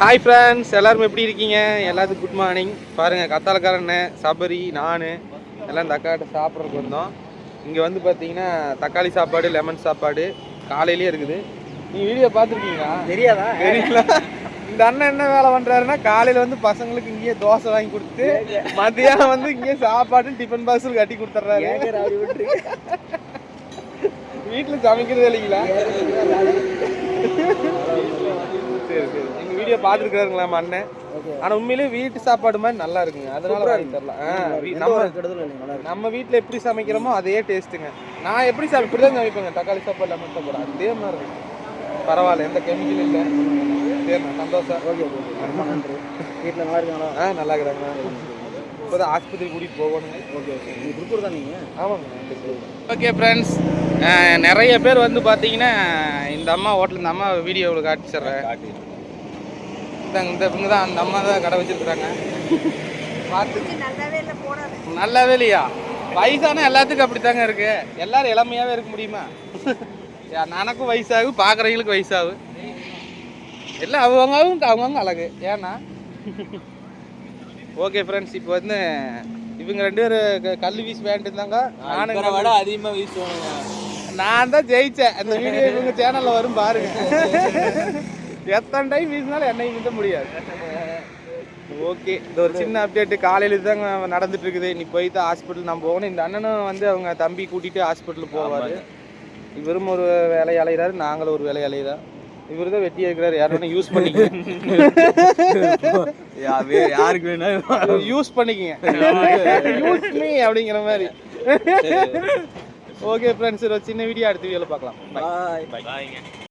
Hi friends எல்லாரும் எப்படி இருக்கீங்க? எல்லாத்துக்கும் குட் மார்னிங் பாருங்கள் கத்தாலக்காரண்ண சபரி நான் எல்லாம் இந்த அக்காட்ட சாப்பிட்றதுக்கு வந்தோம். இங்கே வந்து பார்த்தீங்கன்னா தக்காளி சாப்பாடு லெமன் சாப்பாடு காலையிலேயே இருக்குது. நீ வீடியோ பார்த்துருக்கீங்களா? தெரியாதா? தெரியல. இந்த அண்ணன் என்ன வேலை பண்றாருன்னா காலையில வந்து பசங்களுக்கு இங்கேயே தோசை வாங்கி கொடுத்து மதியானம் வந்து இங்கேயே சாப்பாடு டிஃபன் பாக்ஸில் கட்டி கொடுத்துட்றாரு. வீட்டில் சமைக்கிறது இல்லைங்களா? சரி சரி. வீடியோ பார்த்துருக்காருங்களா நம்ம அண்ணன்? ஆனா உண்மையிலேயே வீட்டு சாப்பாடு மாதிரி நல்லா இருக்குங்க. அதனால வாங்கி தரலாம். நம்ம வீட்டில் எப்படி சமைக்கிறோமோ அதே டேஸ்ட்டுங்க. நான் எப்படி சமை இப்படி தான் சமைப்பேங்க. தக்காளி சாப்பாடு லெமன் சாப்பாடு அதே மாதிரி இருக்கு. பரவாயில்ல எந்த கெமிக்கல் இல்லை. சரிண்ணா சந்தோஷம். ஓகே நன்றி. வீட்டில் நல்லா இருக்காங்களா? ஆ நல்லா இருக்கிறாங்க. இப்போதான் ஆஸ்பத்திரி கூட்டிகிட்டு போகணுங்க ஓகே ஓகே. திருப்பூர் தான் நீங்கள் ஆமாங்க ஓகே ஃப்ரெண்ட்ஸ் நிறைய பேர் வந்து பார்த்தீங்கன்னா இந்த அம்மா ஹோட்டல் இந்த அம்மா வீடியோவில் காட்டிச்சிட்றேன் இந்தாங்க இந்த இவங்க தான் அந்த அம்மா தான் கடை வச்சிருக்கிறாங்க. பார்த்து நல்லாவே இல்லை போடாது நல்லாவே இல்லையா? வயசான எல்லாத்துக்கும் அப்படித்தாங்க இருக்கு. எல்லாரும் இளமையாவே இருக்க முடியுமா? யா, எனக்கும் வயசாகும் பார்க்குறவங்களுக்கு வயசாகும் எல்லாம் அவங்கவுங்க அவங்கவுங்க அழகு. ஏன்னா? ஓகே ஃப்ரெண்ட்ஸ் இப்போ வந்து இவங்க ரெண்டு பேரும் கல் வீசி விளையாண்டு இருந்தாங்க நானும் விட அதிகமாக வீசுவானுங்க. நான் தான் ஜெயிச்சேன். அந்த வீடியோ இவங்க சேனல்ல வரும் பாருங்க. எத்தனை டைம் வீசினாலும் என்னையும் மிந்த முடியாது. ஓகே இது ஒரு சின்ன அப்டேட் காலையில தாங்க நடந்துட்டு இருக்குது. இன்னைக்கு போய் தான் ஹாஸ்பிட்டல் நான் போகணும். இந்த அண்ணனும் வந்து அவங்க தம்பி கூட்டிட்டு ஹாஸ்பிட்டல் போவாரு. இவரும் ஒரு வேலை அலைகிறாரு நாங்களும் ஒரு வேலை அலைகிறா இவரு தான் வெட்டியா இருக்கிறாரு யாரும் யூஸ் பண்ணிக்கங்க. யாருக்கு வேணா யூஸ் பண்ணிக்கங்க. யூஸ் மீ அப்படிங்கிற மாதிரி. ஓகே ஃப்ரெண்ட்ஸ் ஒரு சின்ன வீடியோ அடுத்த வீடியோவில் பார்க்கலாம். பாய்